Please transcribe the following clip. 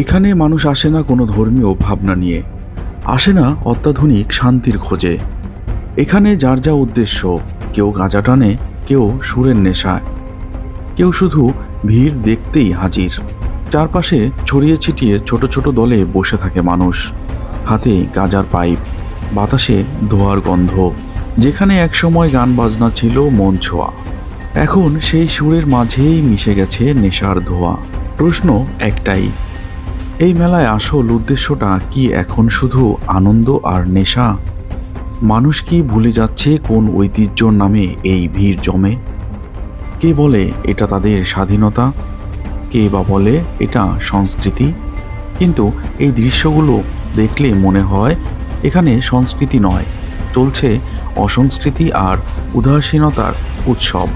এখানে মানুষ আসে না কোনো ধর্মীয় ভাবনা নিয়ে। আসে না অত্যাধুনিক শান্তির খোঁজে। এখানে যার যা উদ্দেশ্য, কেউ গাঁজা টানে, কেউ সুরের নেশায়। কেউ শুধু ভিড় দেখতেই হাজির। চারপাশে ছড়িয়ে ছিটিয়ে ছোট ছোট দলে বসে থাকে মানুষ। হাতে গাজার পাইপ, বাতাসে ধোয়ার গন্ধ, যেখানে একসময় গান বাজনা ছিল মন ছোঁয়া। এখন সেই সুরের মাঝেই মিশে গেছে নেশার ধোয়া। প্রশ্ন একটাই এই মেলায় আসল উদ্দেশ্যটা কি এখন শুধু আনন্দ আর নেশা? মানুষ কি ভুলে যাচ্ছে কোন ঐতিহ্যর নামে এই ভিড় জমে? কে বলে এটা তাদের স্বাধীনতা? কে বা বলে এটা সংস্কৃতি? কিন্তু এই দৃশ্যগুলো দেখলে মনে হয় এখানে সংস্কৃতি নয়, চলছে অসংস্কৃতি আর উদাসীনতার উৎসব।